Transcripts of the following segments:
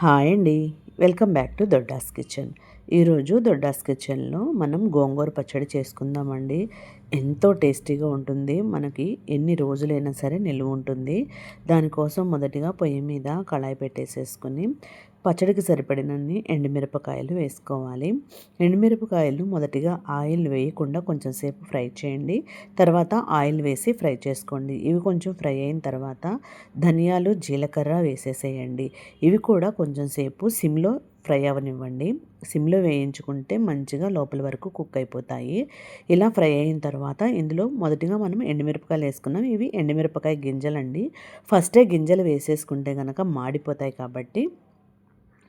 Hi అండి. Welcome back to Doddas kitchen. ఈరోజు దొడ్డాస్ కిచెన్లో మనం గోంగూర పచ్చడి చేసుకుందామండి. ఎంతో టేస్టీగా ఉంటుంది. మనకి ఎన్ని రోజులైనా సరే నిల్వ ఉంటుంది. దానికోసం మొదటిగా పొయ్యి మీద కళాయి పెట్టేసేసుకుని పచ్చడికి సరిపడినన్ని ఎండుమిరపకాయలు వేసుకోవాలి. ఎండుమిరపకాయలు మొదటిగా ఆయిల్ వేయకుండా కొంచెం సేపు ఫ్రై చేయండి. తర్వాత ఆయిల్ వేసి ఫ్రై చేసుకోండి. ఇవి కొంచెం ఫ్రై అయిన తర్వాత ధనియాలు జీలకర్ర వేసేసేయండి. ఇవి కూడా కొంచెం సేపు సిమ్లో ఫ్రై అవనివ్వండి సిమ్లో వేయించుకుంటే మంచిగా లోపల వరకు కుక్ అయిపోతాయి. ఇలా ఫ్రై అయిన తర్వాత ఇందులో మొదటిగా మనం ఎండుమిరపకాయలు వేసుకున్నాం. ఇవి ఎండుమిరపకాయ గింజలండి. ఫస్టే గింజలు వేసేసుకుంటే కనుక మాడిపోతాయి కాబట్టి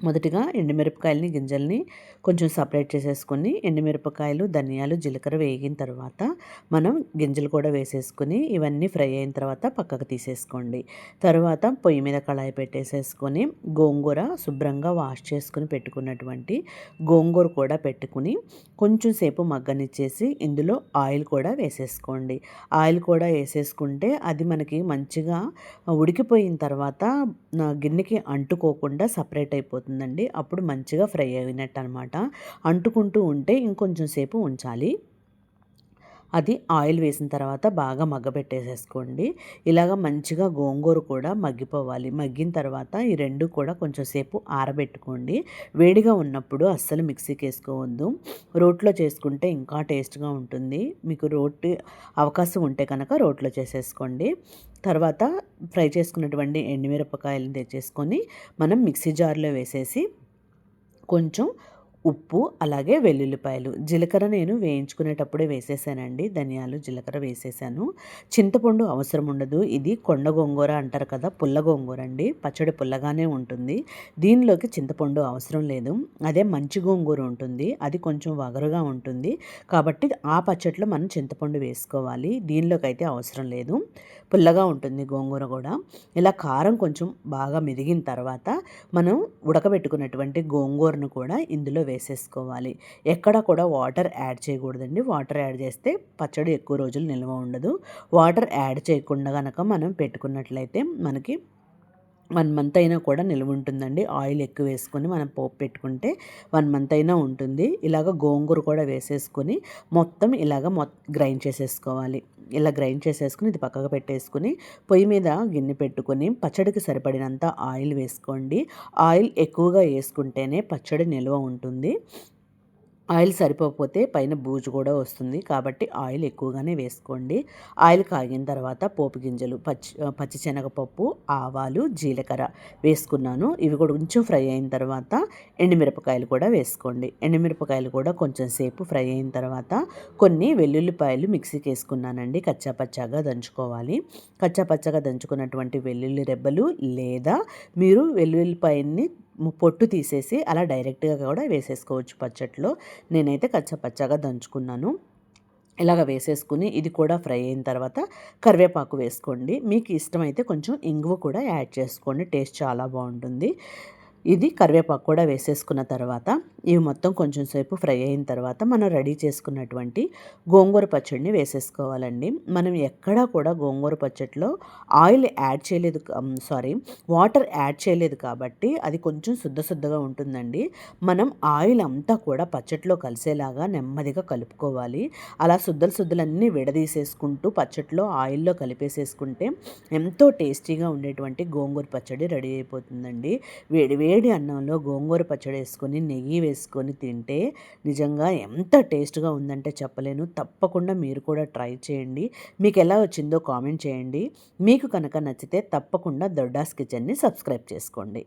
మొదటిగా ఎండుమిరపకాయలని గింజల్ని కొంచెం సపరేట్ చేసేసుకొని ఎండుమిరపకాయలు ధనియాలు జీలకర్ర వేగిన తర్వాత మనం గింజలు కూడా వేసేసుకొని ఇవన్నీ ఫ్రై అయిన తర్వాత పక్కకు తీసేసుకోండి. తర్వాత పొయ్యి మీద కళాయి పెట్టేసేసుకొని గోంగూర శుభ్రంగా వాష్ చేసుకుని పెట్టుకున్నటువంటి గోంగూర కూడా పెట్టుకుని కొంచెం సేపు మగ్గనిచ్చేసి ఇందులో ఆయిల్ కూడా వేసేసుకోండి. ఆయిల్ కూడా వేసేసుకుంటే అది మనకి మంచిగా ఉడికిపోయిన తర్వాత గిన్నెకి అంటుకోకుండా సపరేట్ అయిపోతుంది. అయిపోతుందండి అప్పుడు మంచిగా ఫ్రై అయినట్టు అనమాట అంటుకుంటూ ఉంటే ఇంకొంచెం సేపు ఉంచాలి. అది ఆయిల్ వేసిన తర్వాత బాగా మగ్గబెట్టేసేసుకోండి. ఇలాగ మంచిగా గోంగూర కూడా మగ్గిపోవాలి. మగ్గిన తర్వాత ఈ రెండు కూడా కొంచెం సేపు ఆరబెట్టుకోండి. వేడిగా ఉన్నప్పుడు అస్సలు మిక్సీకి వేసుకోవద్దు. రోట్లో చేసుకుంటే ఇంకా టేస్ట్గా ఉంటుంది. మీకు రోటి అవకాశం ఉంటే కనుక రోట్లో చేసేసుకోండి. తర్వాత ఫ్రై చేసుకున్నటువంటి ఎండుమిరపకాయలను తెచ్చేసుకొని మనం మిక్సీ జార్లో వేసేసి కొంచెం ఉప్పు అలాగే వెల్లుల్లిపాయలు. జీలకర్ర నేను వేయించుకునేటప్పుడే వేసేసానండి. ధనియాలు జీలకర్ర వేసేసాను. చింతపండు అవసరం ఉండదు. ఇది కొండ గోంగూర అంటారు కదా పుల్ల గోంగూర అండి. పచ్చడి పుల్లగానే ఉంటుంది. దీనిలోకి చింతపండు అవసరం లేదు. అదే మంచి గోంగూర ఉంటుంది. అది కొంచెం వగరుగా ఉంటుంది. కాబట్టి ఆ పచ్చడిలో మనం చింతపండు వేసుకోవాలి. దీనిలోకి అయితే అవసరం లేదు. పుల్లగా ఉంటుంది గోంగూర కూడా. ఇలా కారం కొంచెం బాగా మెదిగిన తర్వాత మనం ఉడకబెట్టుకున్నటువంటి గోంగూరను కూడా ఇందులో వేసేసుకోవాలి. ఎక్కడ కూడా వాటర్ యాడ్ చేయకూడదండి. వాటర్ యాడ్ చేస్తే పచ్చడి ఎక్కువ రోజులు నిల్వ ఉండదు. వాటర్ యాడ్ చేయకుండా కనుక మనం పెట్టుకున్నట్లయితే మనకి వన్ మంత్ అయినా కూడా నిల్వ ఉంటుందండి. ఆయిల్ ఎక్కువ వేసుకొని మనం పోపు పెట్టుకుంటే వన్ మంత్ అయినా ఉంటుంది. ఇలాగ గోంగూర కూడా వేసేసుకొని మొత్తం ఇలాగ మొ గ్రైండ్ చేసేసుకోవాలి. ఇలా గ్రైండ్ చేసేసుకుని ఇది పక్కకు పెట్టేసుకుని పొయ్యి మీద గిన్నె పెట్టుకొని పచ్చడికి సరిపడినంత ఆయిల్ వేసుకోండి. ఆయిల్ ఎక్కువగా వేసుకుంటేనే పచ్చడి నిల్వ ఉంటుంది. ఆయిల్ సరిపోకపోతే పైన బూజు కూడా వస్తుంది. కాబట్టి ఆయిల్ ఎక్కువగానే వేసుకోండి. ఆయిల్ కాగిన తర్వాత పోపు గింజలు పచ్చి పచ్చిశనగపప్పు ఆవాలు జీలకర్ర వేసుకున్నాను. ఇవి కూడా కొంచెం ఫ్రై అయిన తర్వాత ఎండుమిరపకాయలు కూడా వేసుకోండి. ఎండుమిరపకాయలు కూడా కొంచెం సేపు ఫ్రై అయిన తర్వాత కొన్ని వెల్లుల్లిపాయలు మిక్సీకి వేసుకున్నానండి. కచ్చాపచ్చాగా దంచుకోవాలి. కచ్చాపచ్చాగా దంచుకున్నటువంటి వెల్లుల్లి రెబ్బలు లేదా మీరు వెల్లుల్లిపాయని పొట్టు తీసేసి అలా డైరెక్ట్గా కూడా వేసేసుకోవచ్చు పచ్చట్లో. నేనైతే కచ్చపచ్చగా దంచుకున్నాను. ఇలాగ వేసేసుకుని ఇది కూడా ఫ్రై అయిన తర్వాత కరివేపాకు వేసుకోండి. మీకు ఇష్టమైతే కొంచెం ఇంగువ కూడా యాడ్ చేసుకోండి. టేస్ట్ చాలా బాగుంటుంది. ఇది కరివేపాకు కూడా వేసేసుకున్న తర్వాత ఇవి మొత్తం కొంచెం సేపు ఫ్రై అయిన తర్వాత మనం రెడీ చేసుకున్నటువంటి గోంగూర పచ్చడిని వేసేసుకోవాలండి. మనం ఎక్కడా కూడా గోంగూర పచ్చడిలో ఆయిల్ యాడ్ చేయలేదు సారీ వాటర్ యాడ్ చేయలేదు కాబట్టి అది కొంచెం శుద్ధ శుద్ధగా ఉంటుందండి. మనం ఆయిల్ అంతా కూడా పచ్చట్లో కలిసేలాగా నెమ్మదిగా కలుపుకోవాలి. అలా శుద్ధలు శుద్ధలన్నీ విడదీసేసుకుంటూ పచ్చట్లో ఆయిల్లో కలిపేసేసుకుంటే ఎంతో టేస్టీగా ఉండేటువంటి గోంగూర పచ్చడి రెడీ అయిపోతుందండి. వేడి వేడి అన్నంలో గోంగూర పచ్చడి వేసుకొని నెయ్యి వేసుకొని తింటే నిజంగా ఎంత టేస్ట్గా ఉందంటే చెప్పలేను. తప్పకుండా మీరు కూడా ట్రై చేయండి. మీకు ఎలా వచ్చిందో కామెంట్ చేయండి. మీకు కనుక నచ్చితే తప్పకుండా దొడ్డాస్ కిచెన్ని సబ్స్క్రైబ్ చేసుకోండి.